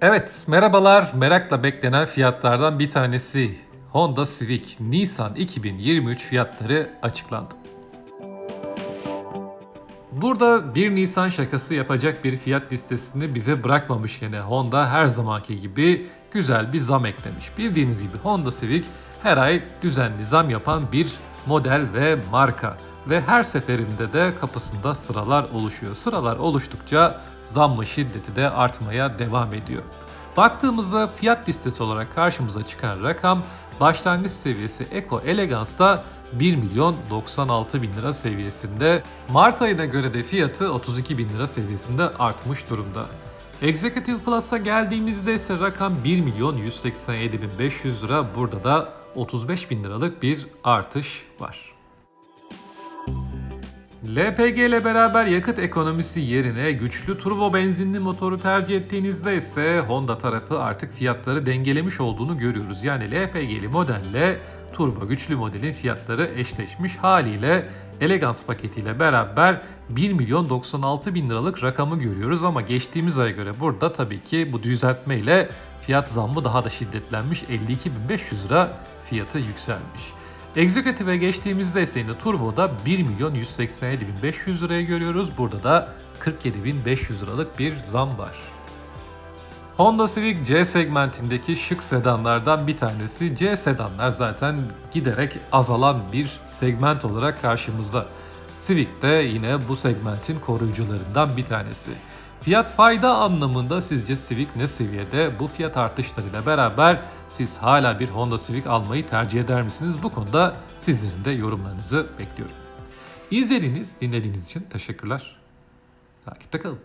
Evet, merhabalar. Merakla beklenen fiyatlardan bir tanesi Honda Civic Nisan 2023 fiyatları açıklandı. Burada 1 Nisan şakası yapacak bir fiyat listesini bize bırakmamış gene Honda her zamanki gibi güzel bir zam eklemiş. Bildiğiniz gibi Honda Civic her ay düzenli zam yapan bir model ve marka ve her seferinde de kapısında sıralar oluşuyor. Sıralar oluştukça zammı şiddeti de artmaya devam ediyor. Baktığımızda fiyat listesi olarak karşımıza çıkan rakam başlangıç seviyesi Eco Elegance'da 1 milyon 96 bin lira seviyesinde. Mart ayına göre de fiyatı 32 bin lira seviyesinde artmış durumda. Executive Plus'a geldiğimizde ise rakam 1 milyon 187 bin 500 lira. Burada da 35 bin liralık bir artış var. LPG ile beraber yakıt ekonomisi yerine güçlü turbo benzinli motoru tercih ettiğinizde ise Honda tarafı artık fiyatları dengelemiş olduğunu görüyoruz. Yani LPG'li modelle turbo güçlü modelin fiyatları eşleşmiş haliyle Elegance paketiyle beraber 1 milyon 96 bin liralık rakamı görüyoruz ama geçtiğimiz aya göre burada tabii ki bu düzeltme ile fiyat zammı daha da şiddetlenmiş 52.500 lira fiyatı yükselmiş. Executive'e geçtiğimizde ise yine Turbo'da 1 milyon 187 bin 500 liraya görüyoruz. Burada da 47 bin 500 liralık bir zam var. Honda Civic C segmentindeki şık sedanlardan bir tanesi. C sedanlar zaten giderek azalan bir segment olarak karşımızda. Civic de yine bu segmentin koruyucularından bir tanesi. Fiyat fayda anlamında sizce Civic ne seviyede? Bu fiyat artışlarıyla beraber siz hala bir Honda Civic almayı tercih eder misiniz? Bu konuda sizlerin de yorumlarınızı bekliyorum. İzlediğiniz, dinlediğiniz için teşekkürler. Takipte kalın.